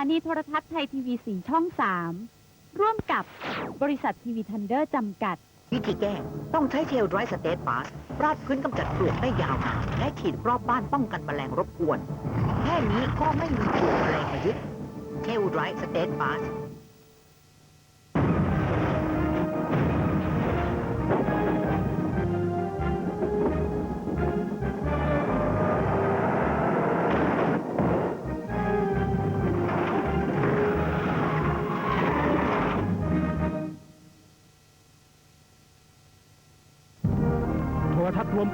ถานีโทรทัศน์ไทยทีวีสีช่อง 3 ร่วมกับบริษัททีวีทันเดอร์จำกัด วิธีแก้ต้องใช้เทลไดรสเตทบาสราดพื้นกำจัดปลวกได้ยาวนานและฉีดรอบบ้านป้องกันแมลงรบกวน แค่นี้ก็ไม่มีปลวกแมลงมายึดเทลไดรสเตทบาส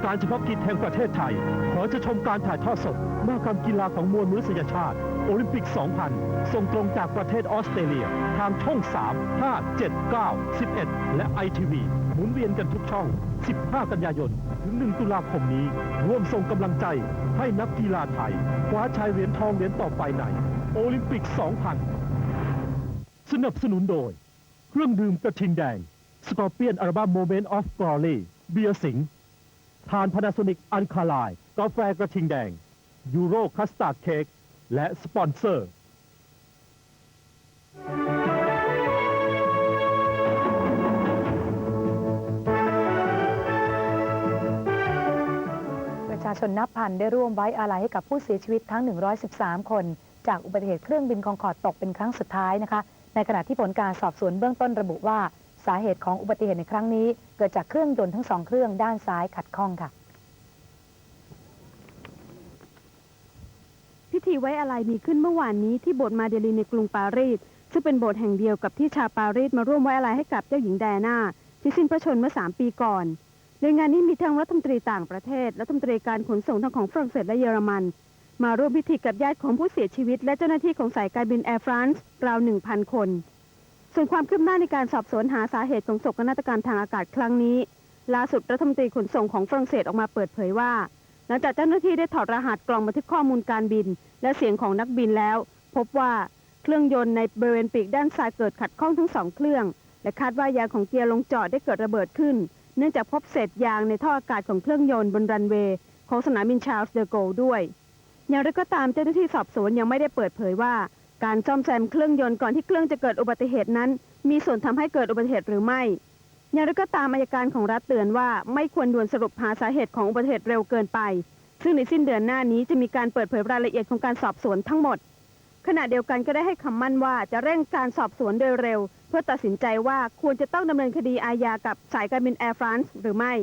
การเฉพาะกิจแห่งประเทศไทย ขอจะชมการถ่ายทอดสดมหกรรมกีฬาของมวลมนุษยชาติ โอลิมปิก 2000 ส่งตรงจากประเทศออสเตรเลีย ทางช่อง 3 5 7 9 11 และ ITV หมุนเวียนกันทุกช่อง 15 กันยายน ถึง 1 ตุลาคมนี้ ร่วมส่งกำลังใจให้นักกีฬาไทย คว้าชัยเหรียญทองเหรียญต่อไปในโอลิมปิก 2000 สนับสนุนโดย เครื่องดื่มกระทิงแดง สกอร์เปียนอัลบั้ม Moment of Glory เบียร์สิงห์ ทานพานาโซนิกอันคาไลน์กาแฟกระทิงแดง ยูโรคัสตาร์ดเค้กและสปอนเซอร์ ประชาชนนับพันได้ร่วมไว้อาลัยให้กับผู้เสียชีวิตทั้ง 113 คน จากอุบัติเหตุเครื่องบินคองคอร์ดตกเป็นครั้งสุดท้ายนะคะ ในขณะที่ผลการสอบสวนเบื้องต้นระบุว่า สาเหตุของอุบัติเหตุในครั้งนี้ เกิดจากเครื่องยนต์ทั้งสองเครื่องด้านซ้ายขัดข้องค่ะ พิธีไว้อาลัยมีขึ้นเมื่อวานนี้ที่โบสถ์มาเดลีในกรุงปารีสซึ่งเป็นโบสถ์แห่งเดียวกับที่ชาวปารีสมาร่วมไว้อาลัยให้กับเจ้าหญิงไดน่าที่สิ้นพระชนม์เมื่อ 3 ปีก่อนในงานนี้มีทั้งรัฐมนตรีต่างประเทศรัฐมนตรีการขนส่งทั้งของฝรั่งเศสและเยอรมัน มาร่วมพิธีกับญาติของผู้เสียชีวิต และเจ้าหน้าที่ของสายการบินแอร์ฟรานซ์ราว1,000 คน ส่วนความคืบหน้าในการสอบสวนหาสาเหตุของโศกนาฏกรรมทางอากาศครั้งนี้ ล่าสุดรัฐมนตรีขนส่งของฝรั่งเศสออกมาเปิดเผยว่า หลังจากเจ้าหน้าที่ได้ถอดรหัสกล่องบันทึกข้อมูลการบิน และเสียงของนักบินแล้ว พบว่าเครื่องยนต์ในบริเวณปีกด้านซ้ายเกิดขัดข้องทั้งสองเครื่อง และคาดว่ายางของเกียร์ลงจอดได้เกิดระเบิดขึ้น เนื่องจากพบเศษยางในท่ออากาศของเครื่องยนต์บนรันเวย์ของสนามบินชาร์ลส์เดอโกลด้วย อย่างไรก็ตามเจ้าหน้าที่สอบสวนยังไม่ได้เปิดเผยว่า การซ่อมแซมเครื่องยนต์ก่อนที่เครื่องจะเกิดอุบัติเหตุนั้น มีส่วนทำให้เกิดอุบัติเหตุหรือไม่ อย่างไรก็ตามอัยการของรัฐเตือนว่าไม่ควรด่วนสรุปหาสาเหตุของอุบัติเหตุเร็วเกินไป ซึ่งในสิ้นเดือนหน้านี้จะมีการเปิดเผยรายละเอียดของการสอบสวนทั้งหมด ขณะเดียวกันก็ได้ให้คำมั่นว่าจะเร่งการสอบสวนโดยเร็ว เพื่อตัดสินใจว่าควรจะต้องดำเนินคดีอาญากับสายการบินแอร์ฟรานซ์หรือไม่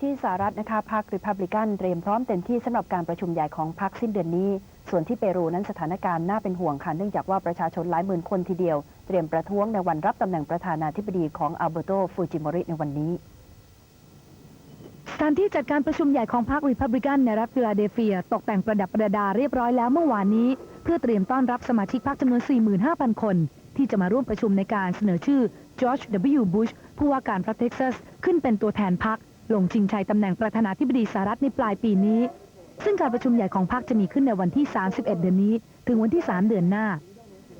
ที่สหรัฐนะคะพรรคริพับลิกันเตรียมพร้อมเต็มที่สำหรับการประชุมใหญ่ของพรรคสิ้นเดือนนี้ ส่วนที่เปรูนั้นสถานการณ์น่าเป็นห่วงค่ะเนื่องจากว่าประชาชนหลายหมื่นคนทีเดียว เตรียมประท้วงในวันรับตำแหน่งประธานาธิบดีของอัลเบโตฟูจิโมริในวันนี้สถานที่จัดการประชุมใหญ่ของพรรครีพับลิกันในรัฐฟิลาเดลเฟีย ตกแต่งประดับประดาเรียบร้อยแล้วเมื่อวานนี้ เพื่อเตรียมต้อนรับสมาชิกพรรคจำนวน 45,000 คน ที่จะมาร่วมประชุมในการเสนอชื่อจอร์จ W. บุชผู้ว่าการรัฐเท็กซัส ขึ้นเป็นตัวแทนพรรคลงชิงชัยตำแหน่งประธานาธิบดีสหรัฐในปลายปีนี้ ซึ่งการประชุมใหญ่ของพรรคจะมีขึ้นในวันที่ 31 เดือนนี้ ถึงวันที่ 3 เดือนหน้า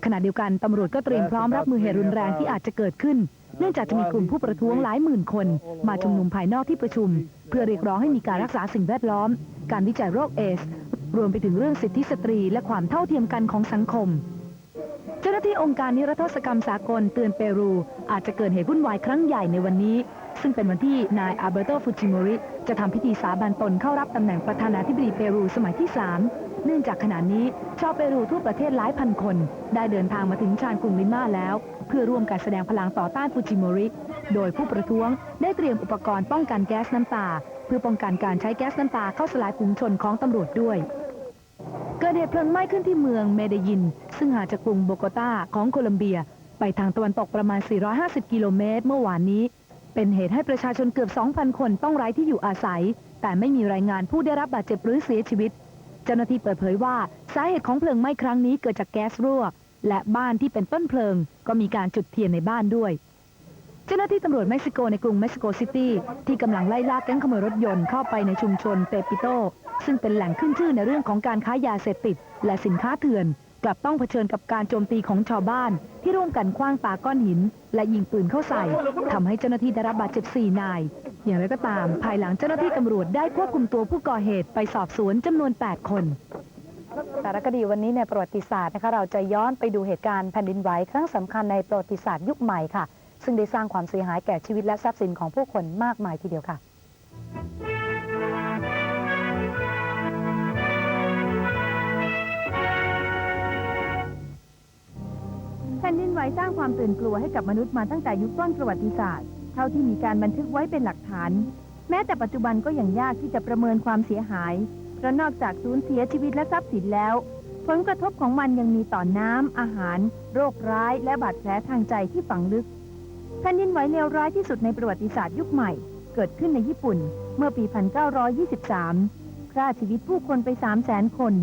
ขณะเดียวกันตำรวจก็เตรียมพร้อมรับมือเหตุรุนแรงที่อาจจะเกิดขึ้น เนื่องจากจะมีกลุ่มผู้ประท้วงหลายหมื่นคน มาชุมนุมภายนอกที่ประชุม เพื่อเรียกร้องให้มีการรักษาสิ่งแวดล้อม การวิจัยโรคเอส รวมไปถึงเรื่องสิทธิสตรี และความเท่าเทียมกันของสังคม เจ้าหน้าที่องค์การนิรโทษกรรมสากลเตือนเปรู อาจจะเกิดเหตุวุ่นวายครั้งใหญ่ในวันนี้ ซึ่งเป็นวันที่นายอาเบอร์โตฟูจิโมริ จะทำพิธีสาบานตนเข้ารับตำแหน่งประธานาธิบดีเปรูสมัยที่ 3 เนื่องจากขณะนี้ชาวเปรูทั่วประเทศหลายพันคน ได้เดินทางมาถึงชานกรุงลิมาแล้ว เพื่อร่วมการแสดงพลังต่อต้านฟูจิโมริ โดยผู้ประท้วงได้เตรียมอุปกรณ์ป้องกันแก๊สน้ำตา เพื่อป้องกันการใช้แก๊สน้ำตาเข้าสลายฝูงชนของตำรวจด้วยเกิดเหตุเพลิงไหม้ขึ้นที่เมืองเมเดยิน ซึ่งห่างจากกรุงโบโกตาของโคลัมเบีย ไปทางตะวันตกประมาณ 450 กิโลเมตร เมื่อวานนี้ เป็นเหตุให้ประชาชนเกือบ 2,000 คนต้องไร้ที่อยู่อาศัย แต่ไม่มีรายงานผู้ได้รับบาดเจ็บหรือเสียชีวิต เจ้าหน้าที่เปิดเผยว่าสาเหตุของเพลิงไหม้ครั้งนี้เกิดจากแก๊สรั่ว และบ้านที่เป็นต้นเพลิง ก็มีการจุดเทียนในบ้านด้วย เจ้าหน้าที่ตำรวจเม็กซิโกในกรุงเม็กซิโกซิตี้ที่กำลังไล่ล่าแก๊งขโมยรถยนต์เข้าไปในชุมชนเตปิโต ซึ่งเป็นแหล่งขึ้นชื่อในเรื่องของการค้ายาเสพติด และสินค้าเถื่อน กลับต้องเผชิญกับการโจมตีของชาวบ้าน ที่ร่วมกันคว้างปาก้อนหิน และยิงปืนเข้าใส่ทำให้เจ้าหน้าที่ได้รับบาดเจ็บ 4 นาย อย่างไรก็ตาม ภายหลังเจ้าหน้าที่ตำรวจได้ควบคุมตัวผู้ก่อเหตุไปสอบสวนจำนวน 8 คนสารคดีวันนี้ในประวัติศาสตร์นะคะเราจะย้อนไปดูเหตุการณ์แผ่นดินไหวครั้งสำคัญในประวัติศาสตร์ยุคใหม่ค่ะ ซึ่งได้สร้างความเสียหายแก่ชีวิตและทรัพย์สินของผู้คนมากมายทีเดียวค่ะ ไหวสร้างความตื่นกลัวให้กับมนุษย์มาตั้งแต่ยุคต้นประวัติศาสตร์ เท่าที่มีการบันทึกไว้เป็นหลักฐาน แม้แต่ปัจจุบันก็ยังยากที่จะประเมินความเสียหาย เพราะนอกจากสูญเสียชีวิตและทรัพย์สินแล้ว ผลกระทบของมันยังมีต่อน้ำอาหาร โรคร้าย และบาดแผลทางใจที่ฝังลึกแผ่นดินไหวเลวร้ายที่สุดในประวัติศาสตร์ยุคใหม่ เกิดขึ้นในญี่ปุ่น เมื่อปี 1923 ฆ่าชีวิตผู้คนไป 300,000 คน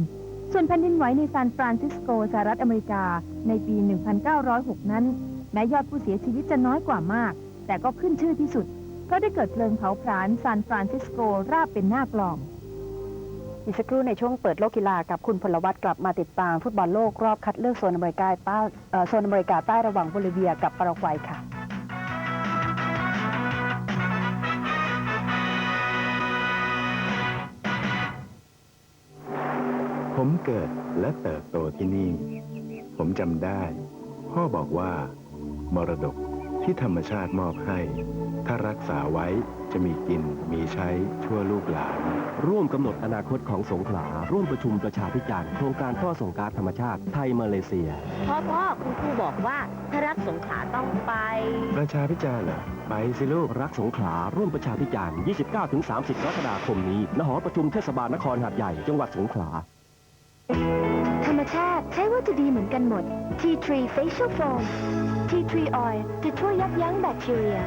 ส่วนแผ่นดินไหวในซานฟรานซิสโกสหรัฐอเมริกาในปี 1906 นั้น แม้ยอดผู้เสียชีวิตจะน้อยกว่ามาก แต่ก็ขึ้นชื่อที่สุด เพราะได้เกิดเพลิงเผาผลาญซานฟรานซิสโกราบเป็นหน้ากลอง อีกสักครู่ในช่วงเปิดโลกกีฬากับคุณพลวัตกลับมาติดตามฟุตบอลโลกรอบคัดเลือกโซนอเมริกาใต้เอ่อโซนอเมริกาใต้ระหว่างโบลิเวียกับปารากวัยค่ะ เกิดและเติบโตที่นี่ ผมจำได้ พ่อบอกว่า มรดกที่ธรรมชาติมอบให้ ถ้ารักษาไว้จะมีกินมีใช้ชั่วลูกหลาน ร่วมกำหนดอนาคตของสงขลา ร่วมประชุมประชาพิจารณ์โครงการท่อส่งก๊าซธรรมชาติไทยมาเลเซีย พ่อพ่อคุณครูบอกว่าถ้ารักสงขลาต้องไป ประชาพิจารณ์เหรอไปสิลูก รักสงขลา ร่วมประชาพิจารณ์ 29-30 กรกฎาคมนี้ณหอประชุมเทศบาลนครหาดใหญ่ จังหวัดสงขลา ธรรมชาติใช้วัตถุดีเหมือนกันหมด T3 Facial Foam T3 Oil จะช่วยยับยั้งแบคทีเรีย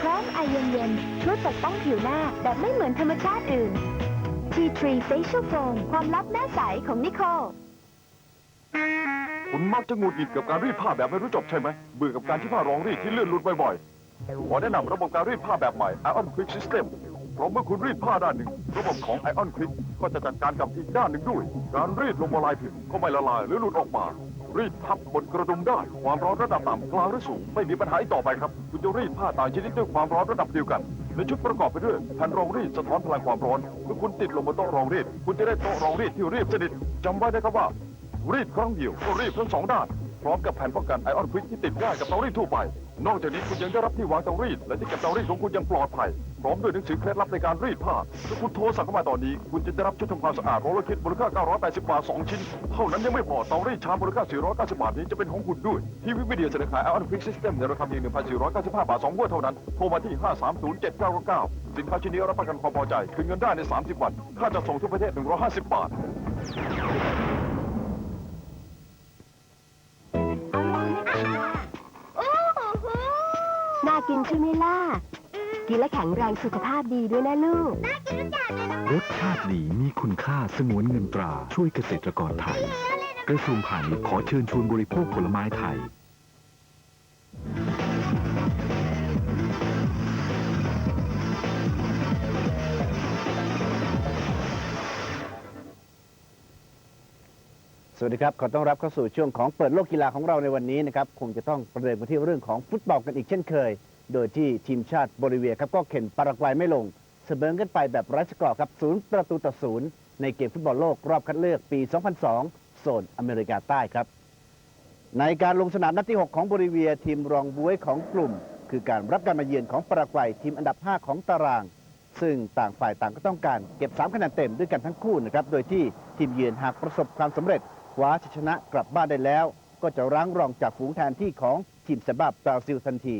พร้อมไอเย็นๆช่วยปกป้องผิวหน้าแบบไม่เหมือนธรรมชาติอื่น T3 Facial Foam ความลับหน้าใสของนิโคลคุณมักจะงุดหงิดกับการรีดผ้าแบบไม่รู้จบใช่ไหมเบื่อกับการที่ผ้ารองรีดที่เลื่อนหลุดบ่อยๆขอแนะนำระบบการรีดผ้าแบบใหม่ Ion Quick System เพราะเมื่อคุณรีดผ้าด้านหนึ่ง ระบบของ Ion Quick ก็จะจัดการกับอีกด้านหนึ่งด้วย การรีดลงบนลายผิวก็ไม่ละลายหรือหลุดออกมา รีดทับบนกระดุมได้ ความร้อนระดับต่ำกลางหรือสูง ไม่มีปัญหาอีกต่อไปครับ คุณจะรีดผ้าต่างชนิดด้วยความร้อนระดับเดียวกันในชุดประกอบไปด้วยแผ่นรองรีดสะท้อนพลังความร้อนเมื่อคุณติดลงบนโต๊ะรองรีด คุณจะได้โต๊ะรองรีดที่เรียบสนิทจำไว้นะครับว่า รีดครั้งเดียวก็รีดทั้งสองด้าน พร้อมกับแผ่นป้องกันไอออนควิกที่ติดง่ายกับเตารีดทั่วไป นอกจากนี้คุณยังได้รับที่วางเตารีดและที่เก็บเตารีดของคุณยังปลอดภัย พร้อมด้วยหนังสือเคล็ดลับในการรีดผ้าถ้าคุณโทรสั่งเข้ามาตอนนี้ คุณจะได้รับชุดทำความสะอาดโรลเลอร์คิดมูลค่า 980 บาท 2 ชิ้น เท่านั้นยังไม่พอเตารีดชามมูลค่า 490 บาทนี้จะเป็นของคุณด้วย ที่วิวิเดียเสนอขายไอออนควิกซิสเต็มในราคาเพียง1,495 บาท2งวดเท่านั้น โทรมาที่ 5307999สินค้าชิ้นนี้รับประกันความพอใจคืนเงินได้ใน 30 วัน ค่าจัดส่งทุกประเทศ 150 บาท ช่ไหมล่ะ กินและแข็งแรงสุขภาพดีด้วยนะลูกรสชาติดีมีคุณค่าสงวนเงินตราช่วยเกษตรกรไทย กระทรวงพาณิชย์ขอเชิญชวนบริโภคผลไม้ไทย สวัสดีครับ ขอต้อนรับเข้าสู่ช่วงของเปิดโลกกีฬาของเราในวันนี้นะครับ คงจะต้องประเด็นมาที่เรื่องของฟุตบอลกันอีกเช่นเคย โดยที่ทีมชาติโบลิเวียครับก็เข็นปารากวัยไม่ลง เสมอกันไปแบบไร้สกอร์ครับศูนย์ประตูต่อศูนย์ในเกมฟุตบอลโลกรอบคัดเลือกปี 2002 โซนอเมริกาใต้ครับ ในการลงสนามนัดที่ 6 ของโบลิเวียทีมรองบวยของกลุ่ม คือการรับการมาเยือนของปารากวัยทีมอันดับ 5 ของตาราง ซึ่งต่างฝ่ายต่างก็ต้องการเก็บ 3 คะแนนเต็มด้วยกันทั้งคู่นะครับโดยที่ทีมเยือนหากประสบความสำเร็จคว้าชัยชนะกลับบ้านได้แล้ว ก็จะรั้งรองจากฝูงแทนที่ของทีมสบับบราซิลทันที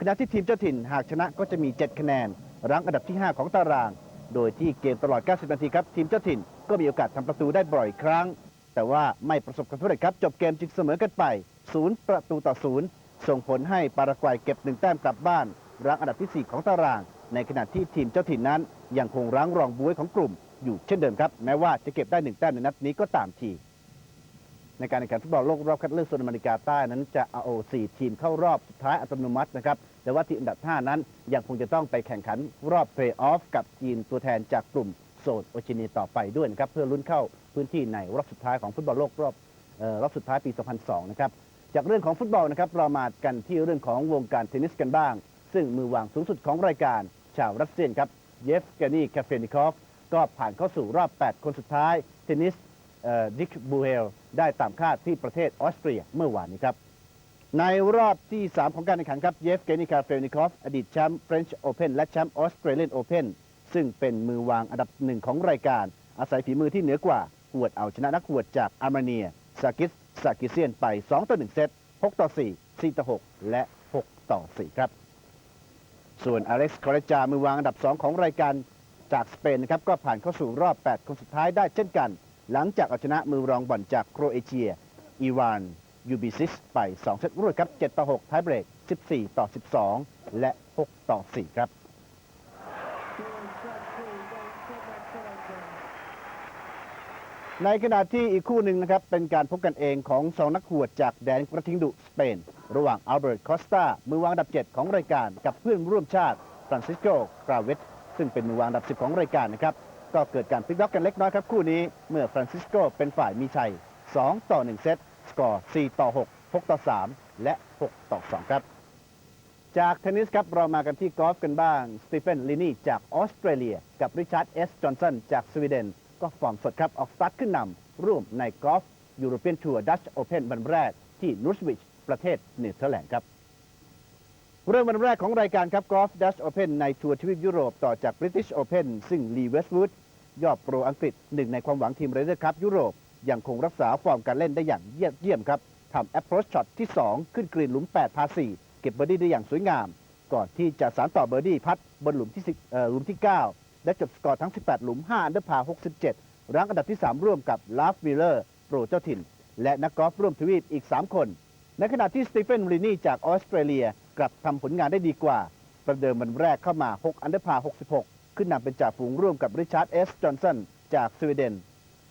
ขณะที่ทีมเจ้าถิ่นหากชนะก็จะมี 7 คะแนน รั้งอันดับที่ 5 ของตาราง โดยที่เกมตลอด 90 นาทีครับ ทีมเจ้าถิ่นก็มีโอกาสทำประตูได้บ่อยครั้ง แต่ว่าไม่ประสบความสำเร็จครับ จบเกมจึงเสมอกันไป 0 ประตูต่อ 0 ส่งผลให้ปารากวัยเก็บหนึ่งแต้มกลับบ้าน รั้งอันดับที่ 4 ของตาราง ในขณะที่ทีมเจ้าถิ่นนั้น ยังคงรั้งรองบวยของกลุ่ม อยู่เช่นเดิมครับ แม้ว่าจะเก็บได้หนึ่งแต้มในนัดนี้ก็ตามที ในการแข่งขันฟุตบอลโลกรอบคัดเลือกโซนอเมริกาใต้นั้นจะเอา4ทีมเข้ารอบสุดท้ายอัตโนมัตินะครับ แต่ว่าทีมอันดับ 5 นั้นยังคงจะต้องไปแข่งขันรอบเพลย์ออฟกับทีมตัวแทนจากกลุ่มโซนโอชิเนียต่อไปด้วยนะครับ เพื่อลุ้นเข้าพื้นที่ในรอบสุดท้ายของฟุตบอลโลกรอบเออรอบสุดท้ายปี 2002 นะครับ จากเรื่องของฟุตบอลนะครับเรามากันที่เรื่องของวงการเทนนิสกันบ้าง ซึ่งมือวางสูงสุดของรายการ ชาวรัสเซียนครับ เยฟกานีคาเฟนิคอฟก็ผ่านเข้าสู่รอบ 8 คนสุดท้ายเทนนิสดิกบูเฮล ได้ตามคาดที่ประเทศออสเตรียเมื่อวานนี้ครับ ในรอบที่ 3 ของการแข่งขันครับเยฟเกนิคาเฟลนิคอฟอดีตแชมป์ French Open และแชมป์ออสเตรเลียนโอเพนซึ่งเป็นมือวางอันดับหนึ่งของรายการ อาศัยฝีมือที่เหนือกว่าหวดเอาชนะนักหวดจากอาร์เมเนียซากิสซากิเซียนไป 2 ต่อ 1 เซต 6 ต่อ 4 4 ต่อ 6 และ 6 ต่อ 4 ครับ ส่วนอเล็กซ์คอร์จามือวางอันดับ 2 ของรายการจากสเปนนะครับก็ผ่านเข้าสู่รอบ 8 คนสุดท้ายได้เช่นกัน หลังจากเอาชนะมือรองบ่อนจากโครเอเชีย อีรานยูบิซิสไป2เซตรวดครับ 7 ต่อ 6 ท้ายเบรก 14 ต่อ 12 และ 6 ต่อ 4 ครับ ในขณะที่อีกคู่หนึ่งนะครับ เป็นการพบกันเองของสองนักหวดจากแดนกระทิงดุสเปน ระหว่างอัลเบิร์ตคอสตามือวางอันดับ 7 ของรายการกับเพื่อนร่วมชาติฟรานซิสโกกราเวตซึ่งเป็นมือวางอันดับ 10 ของรายการนะครับ ก็เกิดการพลิกล็อกกันเล็กน้อยครับคู่นี้เมื่อฟรานซิสโกเป็นฝ่ายมีชัย 2 ต่อ 1 เซต สกอร์ 4 ต่อ 6 6 ต่อ 3 และ 6 ต่อ 2 ครับ จากเทนนิสครับเรามากันที่กอล์ฟกันบ้าง สตีเฟนลินี่จากออสเตรเลีย กับริชาร์ดเอสจอห์นสันจากสวีเดน ก็ฟอร์มสดครับ ออกสตาร์ทขึ้นนำร่วมในกอล์ฟยูโรเปียนทัวร์ดัชโอเพนวันแรกที่นูสวิชประเทศเนเธอร์แลนด์ครับเริ่มวันแรกของรายการครับกอล์ฟดัชโอเพนในทัวร์ทวีปยุโรปต่อจากบริ t ิชโอเพนซึ่งลีเวสต์วูด ยอดโปรอังกฤษหนึ่งในความหวังทีมเรเดอร์คัพยุโรปยังคงรักษาฟอร์มการเล่นได้อย่างเยี่ยมเยี่ยมครับทำแอปโรชช็อตที่ 2 ขึ้นกรีนหลุม 8 พา 4 เก็บเบอร์ดี้ได้อย่างสวยงาม ก่อนที่จะสานต่อเบอร์ดี้พัดบนหลุมที่10เอ่อหลุมที่ 9 และจบสกอร์ทั้ง 18 หลุม 5 อันเดอร์พา 67 รั้งอันดับที่ 3 ร่วมกับลาฟวิลเลอร์โปรเจ้าถิ่น และนักกอล์ฟร่วมทวีปอีก 3 คน ในขณะที่สตีเฟนรีนี่จากออสเตรเลียกลับทำผลงานได้ดีกว่า ประเดิมวันแรกเข้ามา 6 อันเดอร์พา 66 ขึ้นนำเป็นจ่าฝูงร่วมกับริชาร์ดเอสจอห์นสันจากสวีเดน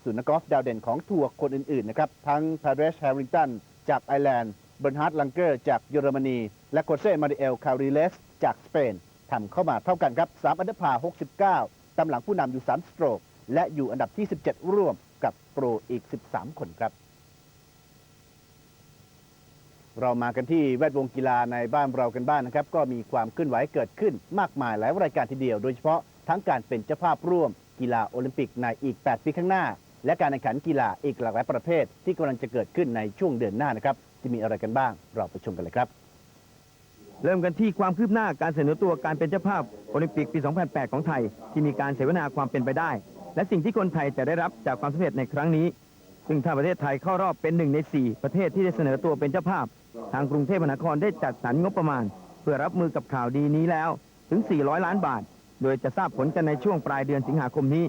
ส่วนนักกอล์ฟดาวเด่นของทัวร์คนอื่น ๆ นะครับ ทั้งพาเรชแฮร์ริงตันจากไอร์แลนด์เบร์นฮาร์ดลังเกอร์จากเยอรมนี และโคเซ่มาริเอลคาริเลสจากสเปนทำเข้ามาเท่ากันครับ3อันดับพา69ตำหลังผู้นำอยู่ 3 สโตรก และอยู่อันดับที่ 17 ร่วมกับโปรอีก 13 คนครับ เรามากันที่แวดวงกีฬาในบ้านเรากันบ้างนะครับ ก็มีความเคลื่อนไหวเกิดขึ้นมากมายหลายรายการทีเดียว โดยเฉพาะ ทั้งการเป็นเจ้าภาพร่วมกีฬาโอลิมปิกในอีก 8 ปีข้างหน้า และการแข่งขันกีฬาอีกหลากหลายประเภท ที่กำลังจะเกิดขึ้นในช่วงเดือนหน้านะครับจะมีอะไรกันบ้างเราไปชมกันเลยครับ เริ่มกันที่ความคืบหน้าการเสนอตัวการเป็นเจ้าภาพโอลิมปิกปี 2008 ของไทย ที่มีการเสวนาความเป็นไปได้ และสิ่งที่คนไทยจะได้รับจากความสำเร็จในครั้งนี้ซึ่งถ้าประเทศไทยเข้ารอบเป็นหนึ่งใน 4 ประเทศที่ได้เสนอตัวเป็นเจ้าภาพ ทางกรุงเทพมหานครได้จัดสรรงบประมาณ เพื่อรับมือกับข่าวดีนี้แล้วถึง 400 ล้านบาท โดยจะทราบผลกันในช่วงปลายเดือนสิงหาคมนี้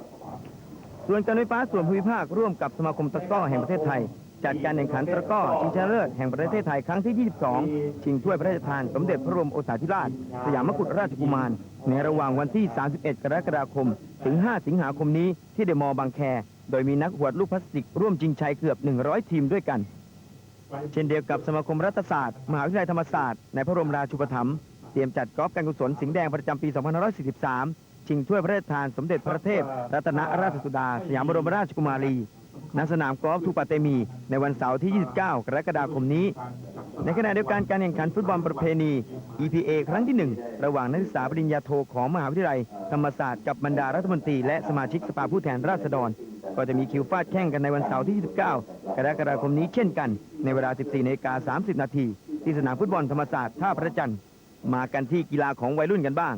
ส่วนการไฟฟ้าส่วนภูมิภาคร่วมกับสมาคมตะกร้อแห่งประเทศไทย จัดการแข่งขันตะกร้อชิงชนะเลิศแห่งประเทศไทยครั้งที่ 22 ชิงถ้วยพระราชทานสมเด็จพระบรมโอษาธิราช สยามกุฎราชกุมาร ในระหว่างวันที่ 31 กรกฎาคม ถึง 5 สิงหาคมนี้ที่เดอะมอลล์บางแค โดยมีนักหวดลูกพลาสติกร่วมชิงชัยเกือบ 100 ทีมด้วยกัน เช่นเดียวกับสมาคมรัฐศาสตร์ มหาวิทยาลัยธรรมศาสตร์ในพระบรมราชูปถัมภ์ เตรียมจัดกอล์ฟการกุศลสิงห์แดงประจำปี 2543 ชิงถ้วยพระราชทานสมเด็จพระเทพ รัตนราชสุดา สยามบรมราชกุมารีณสนามกอล์ฟทูปาเตมี ในวันเสาร์ที่ 29 กรกฎาคมนี้ ในขณะเดียวกันการแข่งขันฟุตบอลประเพณี EPA ครั้งที่ 1 ระหว่างนักศึกษาปริญญาโทของมหาวิทยาลัย ธรรมศาสตร์กับบรรดารัฐมนตรีและสมาชิกสภาผู้แทนราษฎร ก็จะมีคิวฟาดแข่งกันในวันเสาร์ที่ 29 กรกฎาคมนี้เช่นกัน ในเวลา 14นาฬิกา30 นาทีที่สนามฟุตบอลธรรมศาสตร์ท่าพระจันทร์ มากันที่กีฬาของวัยรุ่นกันบ้าง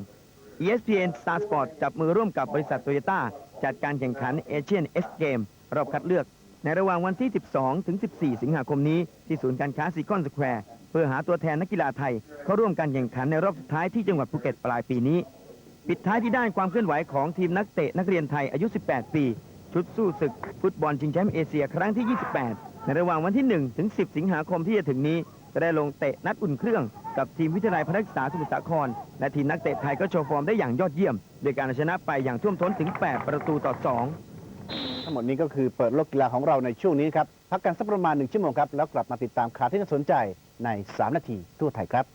ESPN Star Sport จับมือร่วมกับบริษัทโตโยต้าจัดการแข่งขัน Asian X Game รอบคัดเลือก ในระหว่างวันที่ 12 ถึง 14 สิงหาคมนี้ ที่ศูนย์การค้าซีคอนสแควร์เพื่อหาตัวแทนนักกีฬาไทย เข้าร่วมการแข่งขันในรอบสุดท้ายที่จังหวัดภูเก็ตปลายปีนี้ ปิดท้ายที่ด้านความเคลื่อนไหวของทีมนักเตะนักเรียนไทยอายุ 18 ปี ชุดสู้ศึก ฟุตบอลชิงแชมป์เอเชียครั้งที่ 28 ในระหว่างวันที่ 1 ถึง 10 สิงหาคมที่จะถึงนี้ ก็ได้ลงเตะนัดอุ่นเครื่องกับทีมวิทยาลัยพนักศึกษาสมุทรสาคร และทีมนักเตะไทยก็โชว์ฟอร์มได้อย่างยอดเยี่ยมโดยการชนะไปอย่างท่วมท้นถึง 8 ประตูต่อ 2 ทั้งหมดนี้ก็คือเปิดโลกกีฬาของเราในช่วงนี้ครับ พักกันสักประมาณหนึ่งชั่วโมงครับ แล้วกลับมาติดตามข่าวที่น่าสนใจใน 3 นาทีทั่วไทยครับ